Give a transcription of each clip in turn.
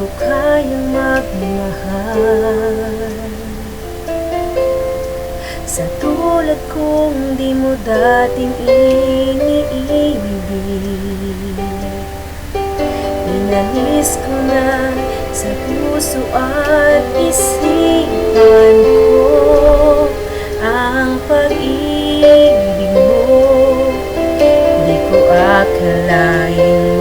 ko kayang magmahal. Sa tulad kong di mo dating iniibig Inalis ko na sa puso at isipan ko Ang pag-ibig mo. Di ko akalain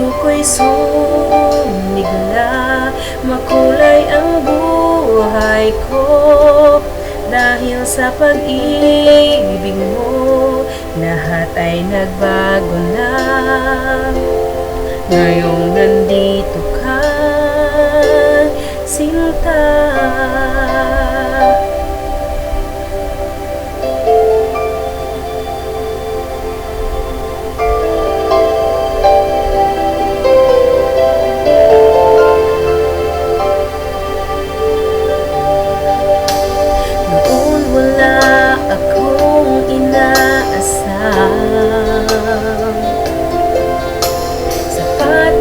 Puso ko'y sunig na Makulay ang buhay ko. Dahil sa pag-ibig mo Lahat ay nagbago na. Ngayong nandito ka Sinta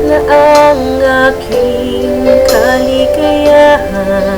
na ang aking kaligayahan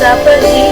dahil